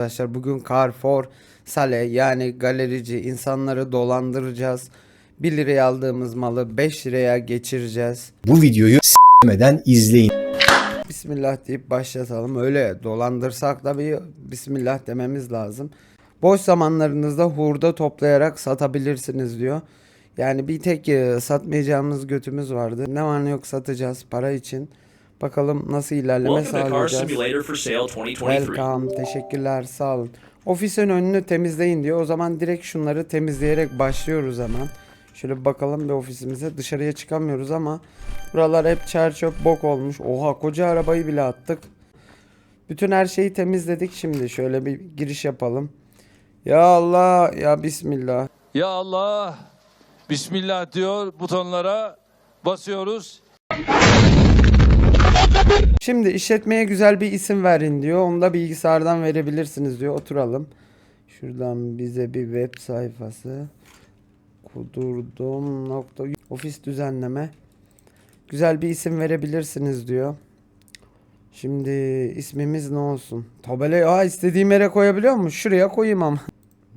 Arkadaşlar bugün Carrefour Sale yani galerici insanları dolandıracağız. 1 liraya aldığımız malı 5 liraya geçireceğiz. Bu videoyu s**meden izleyin. Bismillah deyip başlatalım. Öyle dolandırsak da bir Bismillah dememiz lazım. Boş zamanlarınızda hurda toplayarak satabilirsiniz diyor. Yani bir tek e, satmayacağımız götümüz vardı. Ne var ne yok satacağız para için. Bakalım nasıl ilerleme sağlayacağız. Simulator for Sale 2023. Welcome. Teşekkürler. Sağ olun. Ofisin önünü temizleyin diyor. O zaman direkt şunları temizleyerek başlıyoruz hemen. Şöyle bir bakalım bir ofisimize. Dışarıya çıkamıyoruz ama buralar hep çer çöp bok olmuş. Oha koca arabayı bile attık. Bütün her şeyi temizledik şimdi. Şöyle bir giriş yapalım. Ya Allah ya Bismillah. Ya Allah Bismillah diyor butonlara basıyoruz. Şimdi işletmeye güzel bir isim verin diyor. Onu da bilgisayardan verebilirsiniz diyor. Oturalım. Şuradan bize bir web sayfası. Kudurdum nokta ofis düzenleme. Güzel bir isim verebilirsiniz diyor. Şimdi ismimiz ne olsun? Tabelayı aa istediğim yere koyabiliyor mu? Şuraya koyayım ama.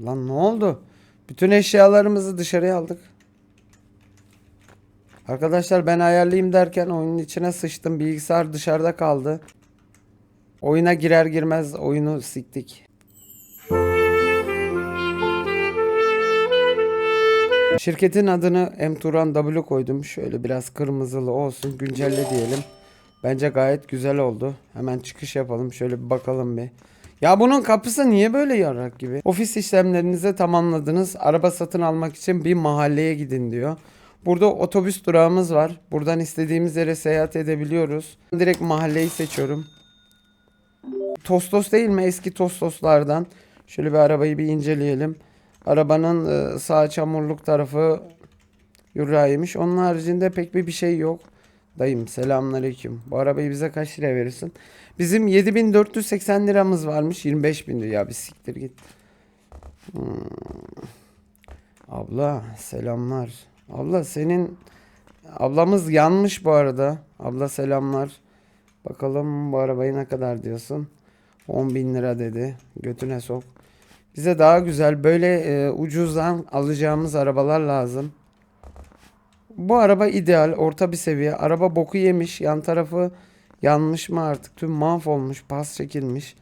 Lan ne oldu? Bütün eşyalarımızı dışarıya aldık. Arkadaşlar ben ayarlayayım derken oyunun içine sıçtım. Bilgisayar dışarıda kaldı. Oyuna girer girmez oyunu siktik. Şirketin adını M Turan W koydum. Şöyle biraz kırmızılı olsun. Güncelle diyelim. Bence gayet güzel oldu. Hemen çıkış yapalım. Şöyle bir bakalım bir. Ya bunun kapısı niye böyle yarrak gibi? Ofis işlemlerinizi tamamladınız. Araba satın almak için bir mahalleye gidin diyor. Burada otobüs durağımız var. Buradan istediğimiz yere seyahat edebiliyoruz. Direkt mahalleyi seçiyorum. Tostos değil mi? Eski Tostoslardan. Şöyle bir arabayı bir inceleyelim. Arabanın e, sağ çamurluk tarafı Yurra'ymış. Onun haricinde pek bir bir şey yok. Dayım selamünaleyküm. Bu arabayı bize kaç liraya verirsin? Bizim 7480 liramız varmış. 25 bin diyor. Ya bir siktir git. Hmm. Abla selamlar. Abla senin ablamız yanmış bu arada. Abla selamlar. Bakalım bu arabayı ne kadar diyorsun? 10 bin lira dedi. Götüne sok. Bize daha güzel böyle e, ucuzdan alacağımız arabalar lazım. Bu araba ideal. Orta bir seviye. Araba boku yemiş. Yan tarafı yanmış mı artık? Tüm mahvolmuş. Pas çekilmiş.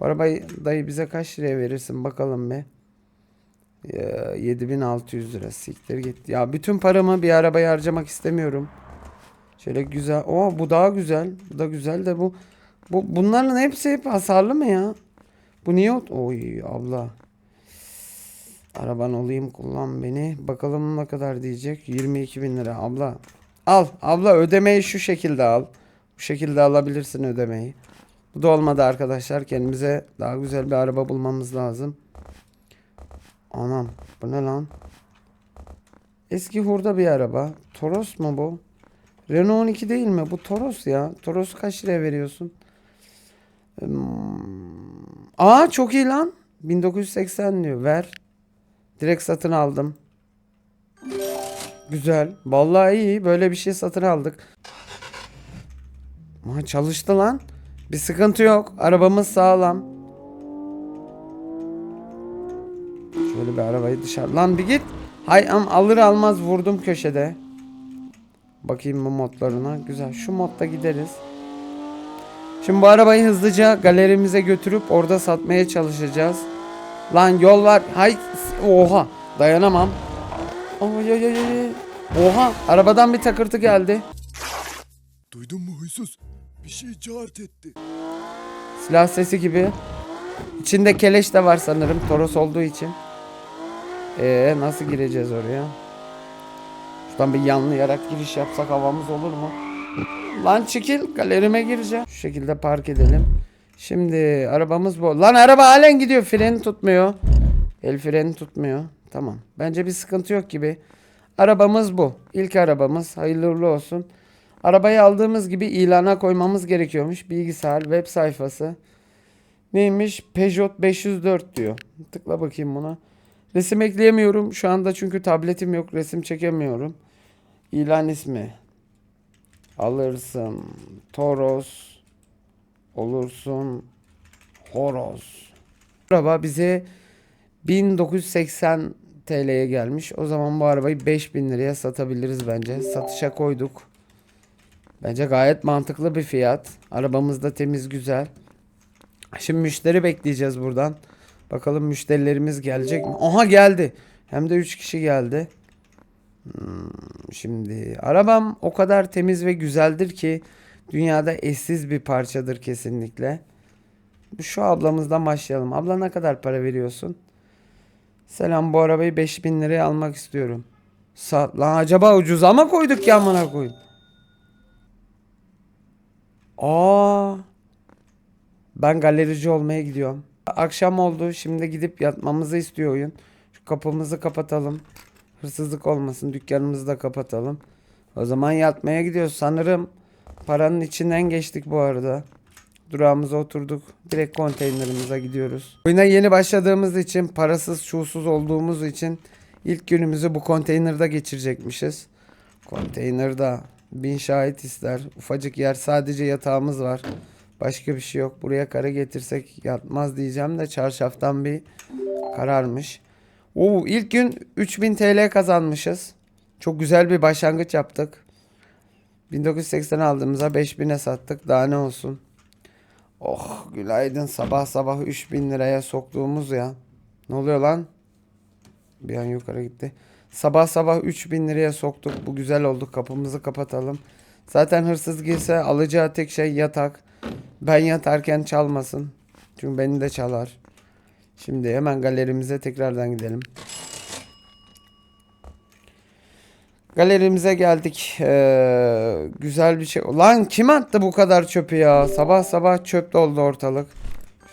Bu arabayı dayı bize kaç liraya verirsin bakalım be. Ya, 7600 lira siktir git. Ya bütün paramı bir arabaya harcamak istemiyorum. Şöyle güzel. O bu daha güzel. Bu da güzel de bu bu bunların hepsi hep hasarlı mı ya? Bu niye? Oy abla. Araban olayım kullan beni. Bakalım ne kadar diyecek. 22 bin lira abla. Al abla ödemeyi şu şekilde al. Bu şekilde alabilirsin ödemeyi. Bu da olmadı arkadaşlar. Kendimize daha güzel bir araba bulmamız lazım. Anam bu ne lan? Eski hurda bir araba. Toros mu bu? Renault 12 değil mi? Bu Toros ya. Toros kaç liraya veriyorsun? Aa çok iyi lan. 1980 diyor. Ver. Direkt satın aldım. Güzel. Vallahi iyi. Böyle bir şey satın aldık. Ama çalıştı lan. Bir sıkıntı yok. Arabamız sağlam. Şöyle bir arabayı dışarı. Lan bir git. Hay am alır almaz vurdum köşede. Bakayım bu modlarına. Güzel. Şu modda gideriz. Şimdi bu arabayı hızlıca galerimize götürüp orada satmaya çalışacağız. Lan yol var. Hay oha dayanamam. Oy, oy, oy, oy. Oha arabadan bir takırtı geldi. Duydun mu huysuz? Bir şey cart etti. Silah sesi gibi. İçinde keleş de var sanırım Toros olduğu için. Ee nasıl gireceğiz oraya? Şuradan bir yanlayarak giriş yapsak havamız olur mu? Lan çekil galerime gireceğim. Şu şekilde park edelim. Şimdi arabamız bu. Lan araba halen gidiyor. Freni tutmuyor. El freni tutmuyor. Tamam. Bence bir sıkıntı yok gibi. Arabamız bu. İlk arabamız. Hayırlı uğurlu olsun. Arabayı aldığımız gibi ilana koymamız gerekiyormuş. Bilgisayar, web sayfası. Neymiş? Peugeot 504 diyor. Tıkla bakayım buna. Resim ekleyemiyorum şu anda çünkü tabletim yok. Resim çekemiyorum. İlan ismi. Alırsın. Toros. Olursun. Horoz. Araba bize 1980 TL'ye gelmiş. O zaman bu arabayı 5000 liraya satabiliriz bence. Satışa koyduk. Bence gayet mantıklı bir fiyat. Arabamız da temiz güzel. Şimdi müşteri bekleyeceğiz buradan. Bakalım müşterilerimiz gelecek mi? Aha geldi. Hem de 3 kişi geldi. Hmm, şimdi arabam o kadar temiz ve güzeldir ki dünyada eşsiz bir parçadır kesinlikle. Şu ablamızdan başlayalım. Abla ne kadar para veriyorsun? Selam bu arabayı 5000 liraya almak istiyorum. Sa Lan acaba ucuza mı koyduk ya amına koyayım? Aa. Ben galerici olmaya gidiyorum. Akşam oldu. Şimdi gidip yatmamızı istiyor oyun. Şu kapımızı kapatalım. Hırsızlık olmasın. Dükkanımızı da kapatalım. O zaman yatmaya gidiyoruz. Sanırım paranın içinden geçtik bu arada. Durağımıza oturduk. Direkt konteynerimize gidiyoruz. Oyuna yeni başladığımız için, parasız, şuursuz olduğumuz için ilk günümüzü bu konteynerde geçirecekmişiz. Konteynerde bin şahit ister. Ufacık yer sadece yatağımız var. Başka bir şey yok. Buraya kara getirsek yatmaz diyeceğim de çarşaftan bir kararmış. Oo, ilk gün 3000 TL kazanmışız. Çok güzel bir başlangıç yaptık. 1980 aldığımıza 5000'e sattık. Daha ne olsun. Oh günaydın sabah sabah 3000 liraya soktuğumuz ya. Ne oluyor lan? Bir an yukarı gitti. Sabah sabah 3000 liraya soktuk. Bu güzel oldu. Kapımızı kapatalım. Zaten hırsız girse alacağı tek şey yatak. Ben yatarken çalmasın. Çünkü beni de çalar. Şimdi hemen galerimize tekrardan gidelim. Galerimize geldik. Ee, güzel bir şey. Lan kim attı bu kadar çöpü ya? Sabah sabah çöp doldu ortalık.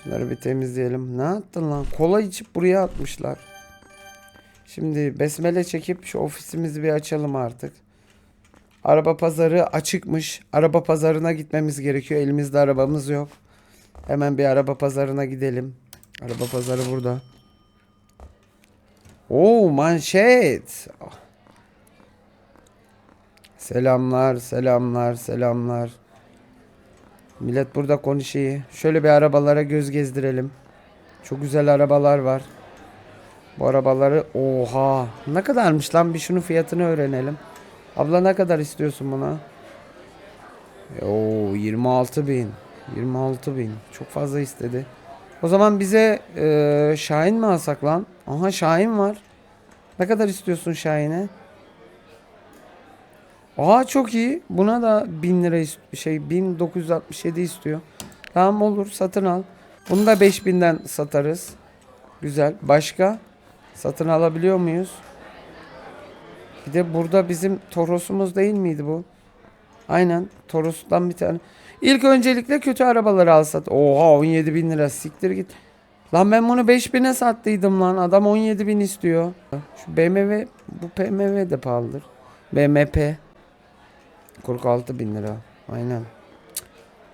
Şunları bir temizleyelim. Ne attın lan? Kola içip buraya atmışlar. Şimdi besmele çekip şu ofisimizi bir açalım artık. Araba pazarı açıkmış. Araba pazarına gitmemiz gerekiyor. Elimizde arabamız yok. Hemen bir araba pazarına gidelim. Araba pazarı burada. Oo manşet. Selamlar, selamlar, selamlar. Millet burada konuşuyor. Şöyle bir arabalara göz gezdirelim. Çok güzel arabalar var. Bu arabaları oha ne kadarmış lan bir şunun fiyatını öğrenelim. Abla ne kadar istiyorsun buna? Oo 26 bin. 26 bin. Çok fazla istedi. O zaman bize eee Şahin mi alsak lan? Aha Şahin var. Ne kadar istiyorsun Şahin'e? Aa çok iyi. Buna da 1000 lira şey 1967 istiyor. Tamam olur satın al. Bunu da 5000'den satarız. Güzel. Başka? Satın alabiliyor muyuz? Bir de burada bizim Toros'umuz değil miydi bu? Aynen. Toros'tan bir tane. İlk öncelikle kötü arabaları al sat. Oha 17 bin lira siktir git. Lan ben bunu 5000'e sattıydım lan. Adam 17 bin istiyor. Şu BMW bu BMW de pahalıdır. BMP 46 bin lira. Aynen.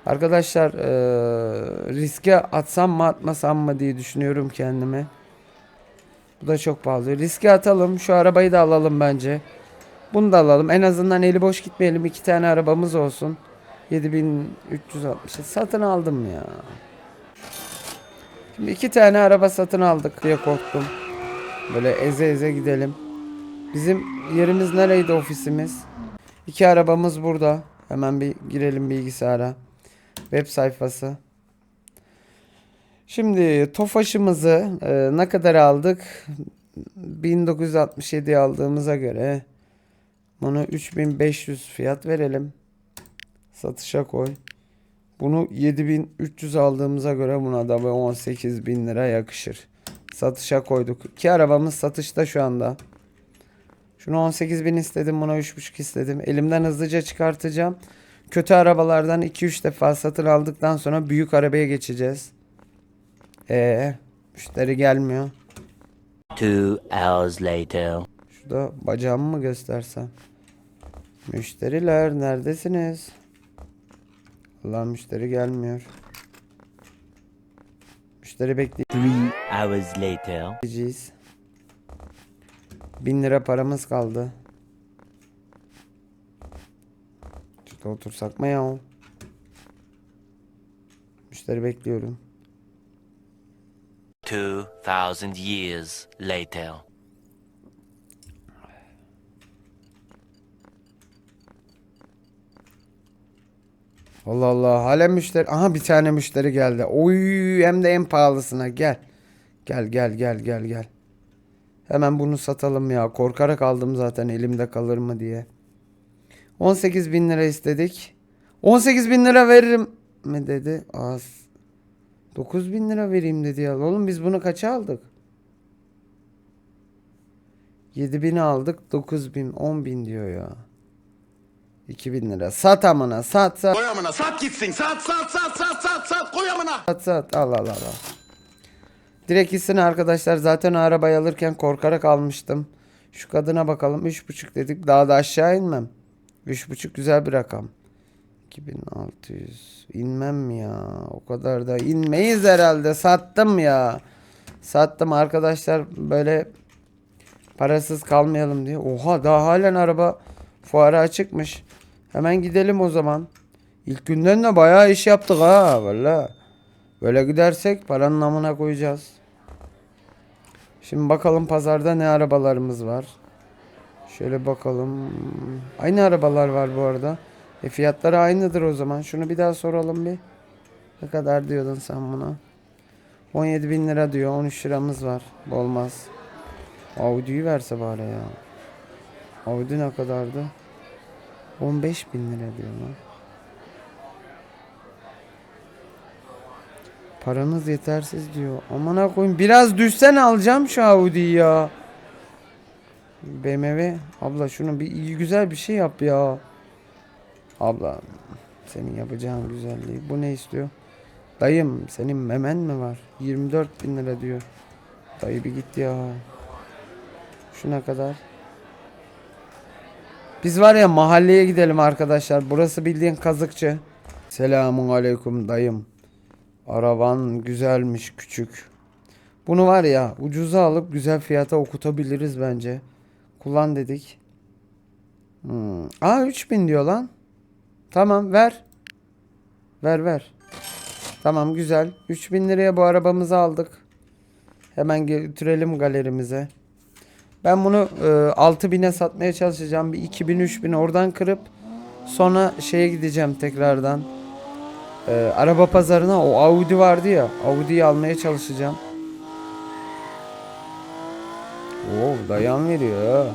Arkadaşlar eee, riske atsam mı atmasam mı diye düşünüyorum kendime. Bu da çok pahalı. Riske atalım. Şu arabayı da alalım bence. Bunu da alalım. En azından eli boş gitmeyelim. İki tane arabamız olsun. 7360. Satın aldım ya. Şimdi iki tane araba satın aldık diye korktum. Böyle eze eze gidelim. Bizim yerimiz nereydi ofisimiz? İki arabamız burada. Hemen bir girelim bilgisayara. Web sayfası. Şimdi Tofaş'ımızı e, ne kadar aldık? 1967 aldığımıza göre bunu 3500 fiyat verelim. Satışa koy. Bunu 7300 aldığımıza göre buna da bir 18 bin lira yakışır. Satışa koyduk. İki arabamız satışta şu anda. Şunu 18 bin istedim buna 3,5 istedim. Elimden hızlıca çıkartacağım. Kötü arabalardan 2-3 defa satın aldıktan sonra büyük arabaya geçeceğiz. Ee, müşteri gelmiyor. Two hours later. Şurada bacağımı mı göstersem? Müşteriler neredesiniz? Allah müşteri gelmiyor. Müşteri Three hours later. bekleyeceğiz. Bin lira paramız kaldı. Şurada otursak mı ya? Müşteri bekliyorum. 2,000 years later. Allah Allah. Hala müşteri. Aha bir tane müşteri geldi. Oy hem de en pahalısına. Gel. Gel gel gel gel gel. Hemen bunu satalım ya. Korkarak aldım zaten elimde kalır mı diye. 18 bin lira istedik. 18 bin lira veririm mi dedi. Az. 9 bin lira vereyim dedi ya. Oğlum biz bunu kaça aldık? 7 bin aldık. 9 bin 10 bin diyor ya. 2000 lira. Sat amına sat sat. Koy amına sat gitsin sat sat sat sat sat sat koy amına. Sat sat al al al. al. Direkt gitsin arkadaşlar. Zaten arabayı alırken korkarak almıştım. Şu kadına bakalım. 3.5 dedik. Daha da aşağı inmem. 3.5 güzel bir rakam. 2600. İnmem ya? O kadar da inmeyiz herhalde. Sattım ya. Sattım arkadaşlar. Böyle parasız kalmayalım diye. Oha daha halen araba fuara açıkmış. Hemen gidelim o zaman. İlk günden de bayağı iş yaptık ha valla. Böyle gidersek paranın namına koyacağız. Şimdi bakalım pazarda ne arabalarımız var. Şöyle bakalım. Aynı arabalar var bu arada. E fiyatları aynıdır o zaman. Şunu bir daha soralım bir. Ne kadar diyordun sen buna? 17 bin lira diyor. 13 liramız var. Olmaz. Audi'yi verse bari ya. Audi ne kadardı? 15 bin lira diyor lan. Paranız yetersiz diyor. Amına koyayım biraz düşsen alacağım şu Audi'yi ya. BMW abla şunu bir iyi güzel bir şey yap ya. Abla senin yapacağın güzelliği. Bu ne istiyor? Dayım senin memen mi var? 24 bin lira diyor. Dayı bir git ya. Şuna kadar. Biz var ya mahalleye gidelim arkadaşlar. Burası bildiğin kazıkçı. Selamun aleyküm dayım. Araban güzelmiş küçük. Bunu var ya ucuza alıp güzel fiyata okutabiliriz bence. Kullan dedik. Hmm. Aa 3000 diyor lan. Tamam ver. Ver ver. Tamam güzel. 3000 liraya bu arabamızı aldık. Hemen götürelim galerimize. Ben bunu e, 6000'e satmaya çalışacağım. Bir 2000 3000 oradan kırıp sonra şeye gideceğim tekrardan. E, araba pazarına o Audi vardı ya. Audi'yi almaya çalışacağım. Oo dayan veriyor.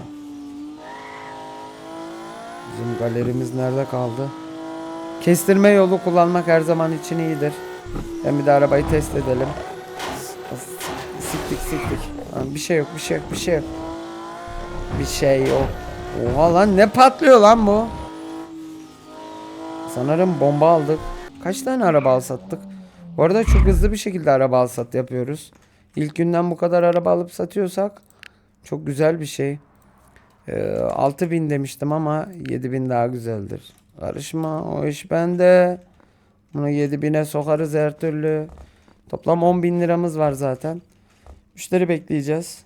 Bizim galerimiz nerede kaldı? Kestirme yolu kullanmak her zaman için iyidir. Hem bir de arabayı test edelim. Siktik siktik. Bir şey yok bir şey yok bir şey yok. Bir şey yok. Oha lan ne patlıyor lan bu? Sanırım bomba aldık. Kaç tane araba al sattık? Bu arada çok hızlı bir şekilde araba al sat yapıyoruz. İlk günden bu kadar araba alıp satıyorsak çok güzel bir şey. Ee, 6000 demiştim ama 7000 daha güzeldir. Karışma o iş bende. Bunu 7000'e sokarız her türlü. Toplam 10 bin liramız var zaten. Müşteri bekleyeceğiz.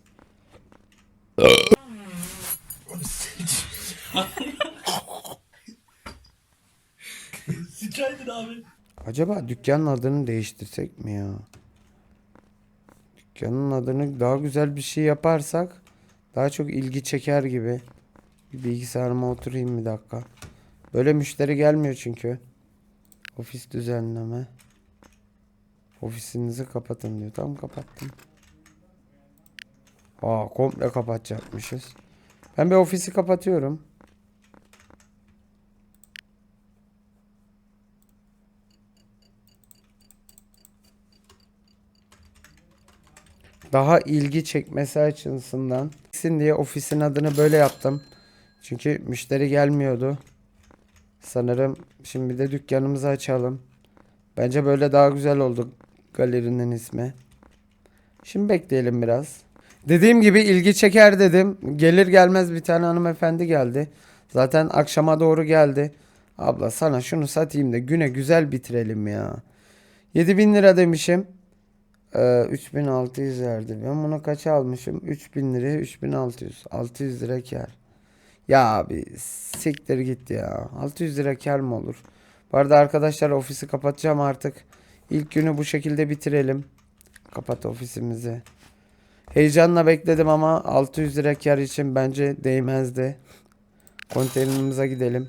Acaba dükkanın adını değiştirsek mi ya? Dükkanın adını daha güzel bir şey yaparsak daha çok ilgi çeker gibi. Bilgisayarıma oturayım bir dakika. Böyle müşteri gelmiyor çünkü. Ofis düzenleme. Ofisinizi kapatın diyor. Tamam kapattım. Aa komple kapatacakmışız. Ben bir ofisi kapatıyorum. Daha ilgi çekmesi açısından diye ofisin adını böyle yaptım. Çünkü müşteri gelmiyordu. Sanırım şimdi de dükkanımızı açalım. Bence böyle daha güzel oldu galerinin ismi. Şimdi bekleyelim biraz. Dediğim gibi ilgi çeker dedim. Gelir gelmez bir tane hanımefendi geldi. Zaten akşama doğru geldi. Abla sana şunu satayım da güne güzel bitirelim ya. 7000 lira demişim. Ee, 3600 verdi. Ben bunu kaça almışım? 3000 liraya 3600. 600 lira kar. Ya abi siktir git ya. 600 lira kar mı olur? Bu arada arkadaşlar ofisi kapatacağım artık. İlk günü bu şekilde bitirelim. Kapat ofisimizi. Heyecanla bekledim ama 600 lira kar için bence değmezdi. Konteynerimize gidelim.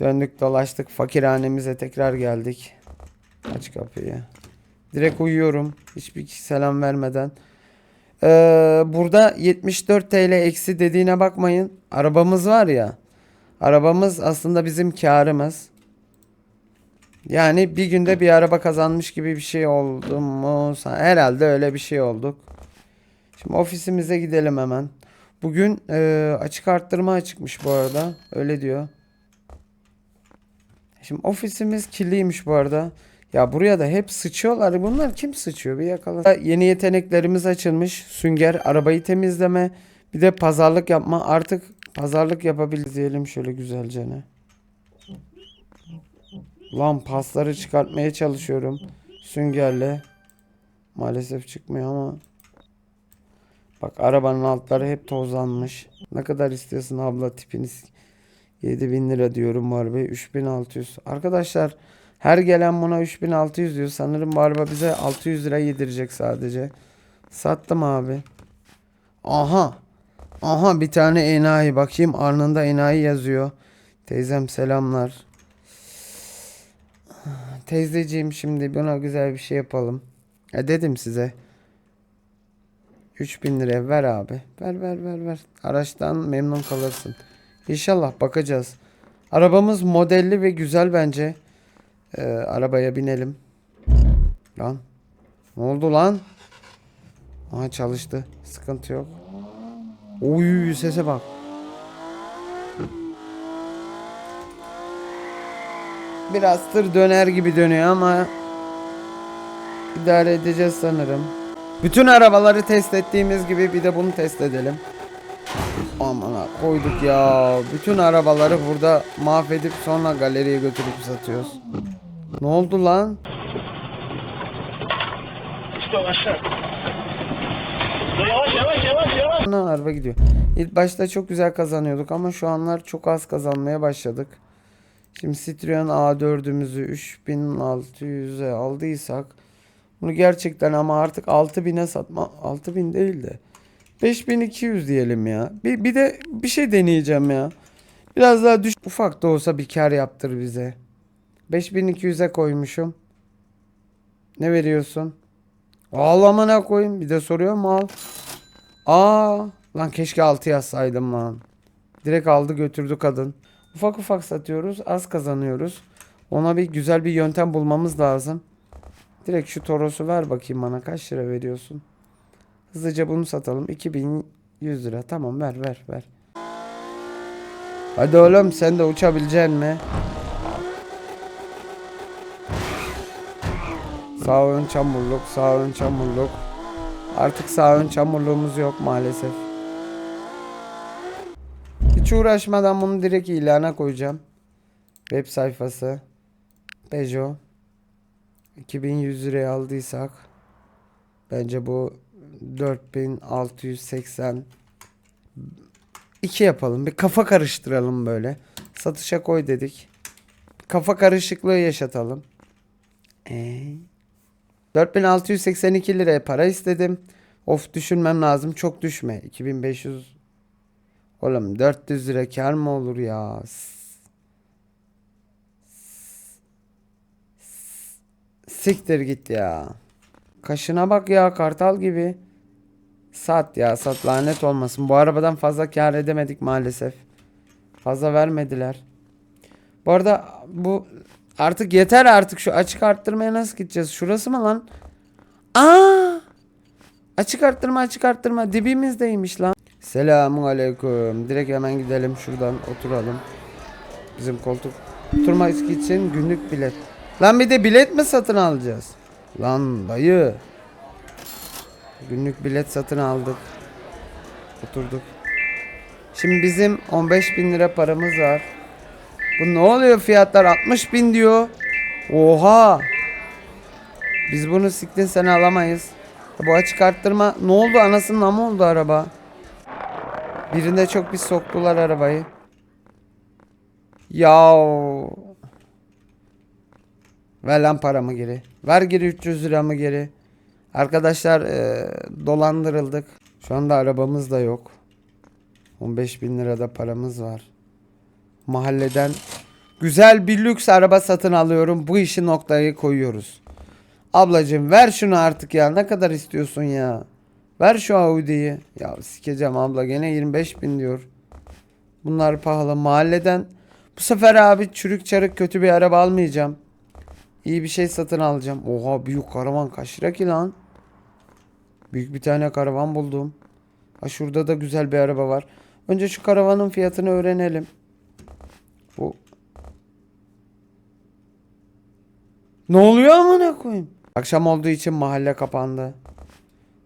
Döndük dolaştık fakirhanemize tekrar geldik. Aç kapıyı. Direkt uyuyorum. Hiçbir selam vermeden. Ee, burada 74 TL eksi dediğine bakmayın. Arabamız var ya. Arabamız aslında bizim karımız. Yani bir günde bir araba kazanmış gibi bir şey oldu mu? Herhalde öyle bir şey olduk. Şimdi ofisimize gidelim hemen. Bugün e, açık arttırma çıkmış bu arada. Öyle diyor. Şimdi ofisimiz kirliymiş bu arada. Ya buraya da hep sıçıyorlar. Bunlar kim sıçıyor? Bir yakala. Yeni yeteneklerimiz açılmış. Sünger, arabayı temizleme, bir de pazarlık yapma. Artık pazarlık yapabiliriz diyelim şöyle güzelce ne. Lan pasları çıkartmaya çalışıyorum süngerle. Maalesef çıkmıyor ama. Bak arabanın altları hep tozlanmış. Ne kadar istiyorsun abla tipiniz? 7000 lira diyorum bu arabaya 3600. Arkadaşlar her gelen buna 3600 diyor. Sanırım bu araba bize 600 lira yedirecek sadece. Sattım abi. Aha. Aha bir tane enayi. Bakayım arnında enayi yazıyor. Teyzem selamlar. Teyzeciğim şimdi buna güzel bir şey yapalım. Ya dedim size. 3000 lira ver abi. Ver ver ver ver. Araçtan memnun kalırsın. İnşallah bakacağız. Arabamız modelli ve güzel bence. Ee, arabaya binelim. Lan. Ne oldu lan? Aha çalıştı. Sıkıntı yok. Oy sese bak. Biraz tır döner gibi dönüyor ama idare edeceğiz sanırım. Bütün arabaları test ettiğimiz gibi bir de bunu test edelim. Aman ha, koyduk ya. Bütün arabaları burada mahvedip sonra galeriye götürüp satıyoruz. Ne oldu lan? Ana araba gidiyor. İlk başta çok güzel kazanıyorduk ama şu anlar çok az kazanmaya başladık. Şimdi Citroen A4'ümüzü 3600'e aldıysak bunu gerçekten ama artık 6000'e satma 6000 değil de 5200 diyelim ya. Bir, bir de bir şey deneyeceğim ya. Biraz daha düş ufak da olsa bir kar yaptır bize. 5200'e koymuşum. Ne veriyorsun? Ağlamana koyayım. Bir de soruyor mu al. Aa, lan keşke 6 yazsaydım lan. Direkt aldı götürdü kadın. Ufak ufak satıyoruz. Az kazanıyoruz. Ona bir güzel bir yöntem bulmamız lazım. Direkt şu Toros'u ver bakayım bana. Kaç lira veriyorsun? Hızlıca bunu satalım. 2100 lira. Tamam ver ver ver. Hadi oğlum sen de uçabileceksin mi? Sağ ön çamurluk, sağ ön çamurluk. Artık sağ ön çamurluğumuz yok maalesef. Hiç uğraşmadan bunu direkt ilana koyacağım. Web sayfası. Peugeot. 2100 liraya aldıysak bence bu 4680 2 yapalım. Bir kafa karıştıralım böyle. Satışa koy dedik. Kafa karışıklığı yaşatalım. Ee? 4682 liraya para istedim. Of düşünmem lazım. Çok düşme. 2500 Oğlum 400 lira kar mı olur ya? Siktir git ya. Kaşına bak ya kartal gibi. Sat ya sat lanet olmasın. Bu arabadan fazla kar edemedik maalesef. Fazla vermediler. Bu arada bu artık yeter artık şu açık arttırmaya nasıl gideceğiz? Şurası mı lan? Aa! Açık arttırma açık arttırma dibimizdeymiş lan. Selamun aleyküm. Direkt hemen gidelim şuradan oturalım. Bizim koltuk oturma için günlük bilet. Lan bir de bilet mi satın alacağız? Lan dayı. Günlük bilet satın aldık. Oturduk. Şimdi bizim 15 bin lira paramız var. Bu ne oluyor fiyatlar 60 bin diyor. Oha. Biz bunu siktin sen alamayız. Bu açık arttırma ne oldu anasının ama oldu araba. Birinde çok bir soktular arabayı. Ya. Ver lan paramı geri. Ver geri 300 liramı geri. Arkadaşlar e, dolandırıldık. Şu anda arabamız da yok. 15 bin lirada paramız var. Mahalleden güzel bir lüks araba satın alıyorum. Bu işi noktayı koyuyoruz. Ablacığım ver şunu artık ya. Ne kadar istiyorsun ya? Ver şu Audi'yi. Ya sikeceğim abla gene 25 bin diyor. Bunlar pahalı. Mahalleden bu sefer abi çürük çarık kötü bir araba almayacağım. İyi bir şey satın alacağım. Oha büyük karavan kaç lira ki lan? Büyük bir tane karavan buldum. Ha şurada da güzel bir araba var. Önce şu karavanın fiyatını öğrenelim. Bu Ne oluyor amına koyayım? Akşam olduğu için mahalle kapandı.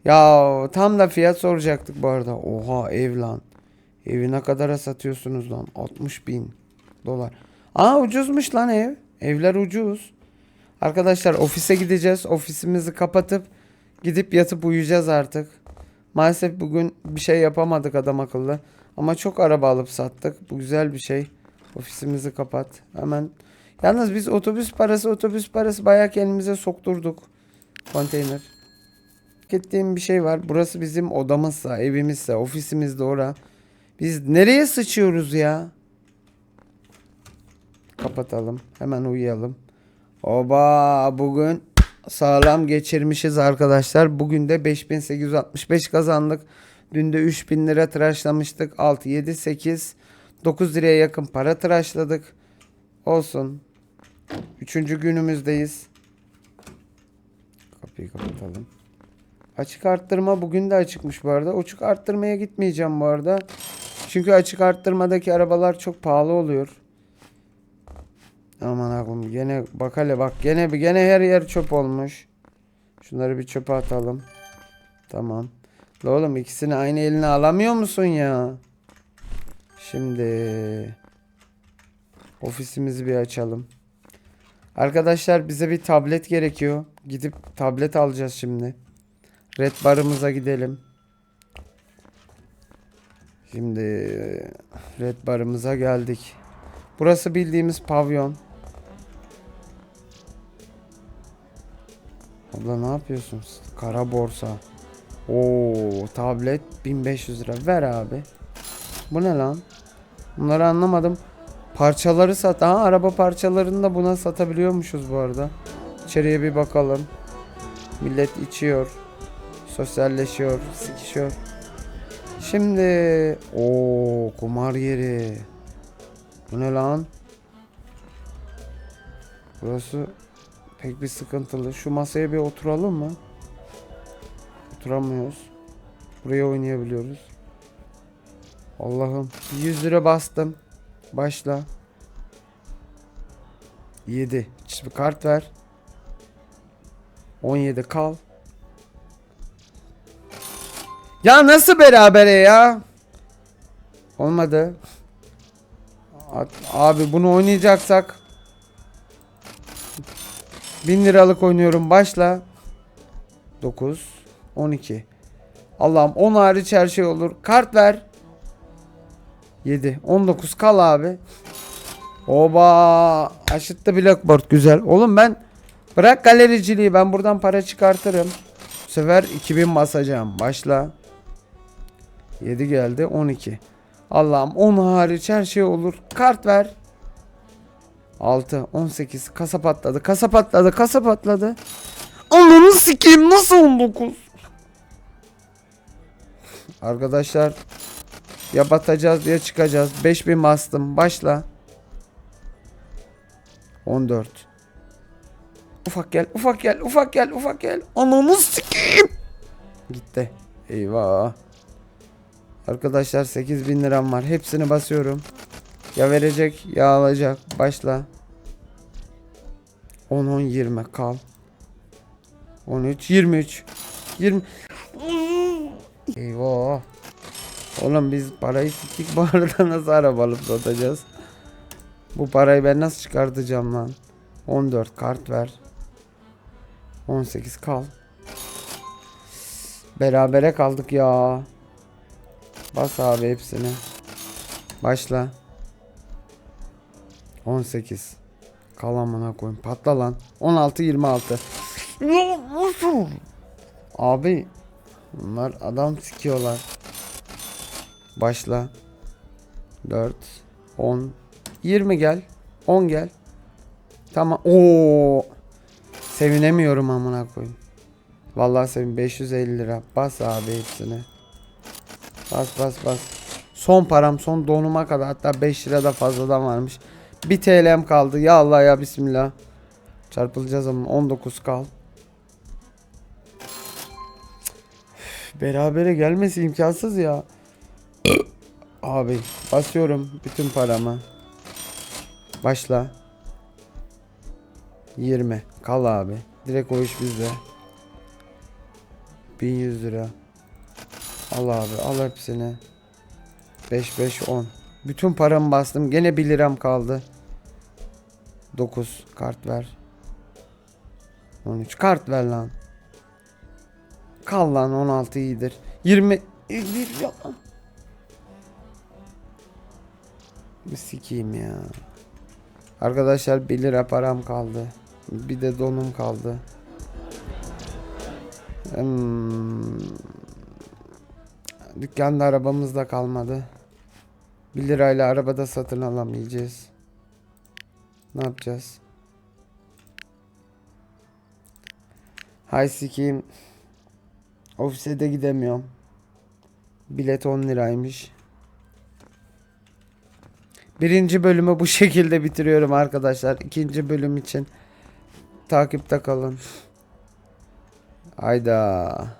Ya tam da fiyat soracaktık bu arada. Oha ev lan. Evi ne kadara satıyorsunuz lan? 60 bin dolar. Aa ucuzmuş lan ev. Evler ucuz. Arkadaşlar ofise gideceğiz. Ofisimizi kapatıp gidip yatıp uyuyacağız artık. Maalesef bugün bir şey yapamadık adam akıllı. Ama çok araba alıp sattık. Bu güzel bir şey. Ofisimizi kapat. Hemen. Yalnız biz otobüs parası otobüs parası bayağı kendimize sokturduk. Konteyner. Gittiğim bir şey var. Burası bizim odamızsa, evimizse, ofisimiz de ora. Biz nereye sıçıyoruz ya? Kapatalım. Hemen uyuyalım. Oba bugün sağlam geçirmişiz arkadaşlar. Bugün de 5865 kazandık. Dün de 3000 lira tıraşlamıştık. 6, 7, 8, 9 liraya yakın para tıraşladık. Olsun. Üçüncü günümüzdeyiz. Kapıyı kapatalım. Açık arttırma bugün de açıkmış bu arada. Açık arttırmaya gitmeyeceğim bu arada. Çünkü açık arttırmadaki arabalar çok pahalı oluyor. Aman akım gene bak hele bak gene bir gene her yer çöp olmuş. Şunları bir çöpe atalım. Tamam. La oğlum ikisini aynı eline alamıyor musun ya? Şimdi ofisimizi bir açalım. Arkadaşlar bize bir tablet gerekiyor. Gidip tablet alacağız şimdi. Red barımıza gidelim. Şimdi red barımıza geldik. Burası bildiğimiz pavyon. Abla ne yapıyorsun? Kara borsa. Oo, tablet 1500 lira. Ver abi. Bu ne lan? Bunları anlamadım. Parçaları sat. Aha araba parçalarını da buna satabiliyormuşuz bu arada. İçeriye bir bakalım. Millet içiyor. Sosyalleşiyor. Sikişiyor. Şimdi o kumar yeri. Bu ne lan? Burası pek bir sıkıntılı. Şu masaya bir oturalım mı? Oturamıyoruz. Buraya oynayabiliyoruz. Allah'ım. 100 lira bastım. Başla. 7. Şimdi kart ver. 17 kal. Ya nasıl berabere ya? Olmadı. Abi bunu oynayacaksak 1000 liralık oynuyorum. Başla. 9 12 Allah'ım 10 hariç her şey olur. Kart ver. 7 19 kal abi. Oba aşıttı blackboard güzel. Oğlum ben bırak galericiliği ben buradan para çıkartırım. Bu sefer 2000 basacağım. Başla. 7 geldi 12. Allah'ım 10 hariç her şey olur. Kart ver. 6 18 kasa patladı. Kasa patladı. Kasa patladı. Ananı sikeyim nasıl 19? Arkadaşlar ya batacağız ya çıkacağız. 5000 bastım. Başla. 14. Ufak gel, ufak gel, ufak gel, ufak gel. Ananı sikeyim. Gitti. Eyvah. Arkadaşlar 8000 liram var. Hepsini basıyorum. Ya verecek ya alacak. Başla. 10 10 20 kal. 13 23 20 Eyvah. Oğlum biz parayı siktik bu arada nasıl araba alıp satacağız? Bu parayı ben nasıl çıkartacağım lan? 14 kart ver. 18 kal. Berabere kaldık ya. Bas abi hepsini. Başla. 18. Kal amına koyayım. Patla lan. 16 26. Abi bunlar adam sikiyorlar. Başla. 4 10 20 gel. 10 gel. Tamam. Oo. Sevinemiyorum amına koyayım. Vallahi sevin 550 lira. Bas abi hepsini. Bas bas bas. Son param son donuma kadar hatta 5 lira da fazladan varmış. 1 TL'm kaldı. Ya Allah ya bismillah. Çarpılacağız ama 19 kal. Berabere gelmesi imkansız ya. Abi basıyorum bütün paramı. Başla. 20. Kal abi. Direkt o iş bizde. 1100 lira. Al abi al hepsini. 5 5 10. Bütün paramı bastım. Gene 1 liram kaldı. 9 kart ver. 13 kart ver lan. Kal lan 16 iyidir. 20 İyidir ya. Bir Sikeyim ya. Arkadaşlar 1 lira param kaldı. Bir de donum kaldı. Hmm. Dükkanda arabamız da kalmadı. 1 lirayla arabada satın alamayacağız. Ne yapacağız? Hay sikeyim. Ofise de gidemiyorum. Bilet 10 liraymış. Birinci bölümü bu şekilde bitiriyorum arkadaşlar. İkinci bölüm için takipte kalın. Hayda.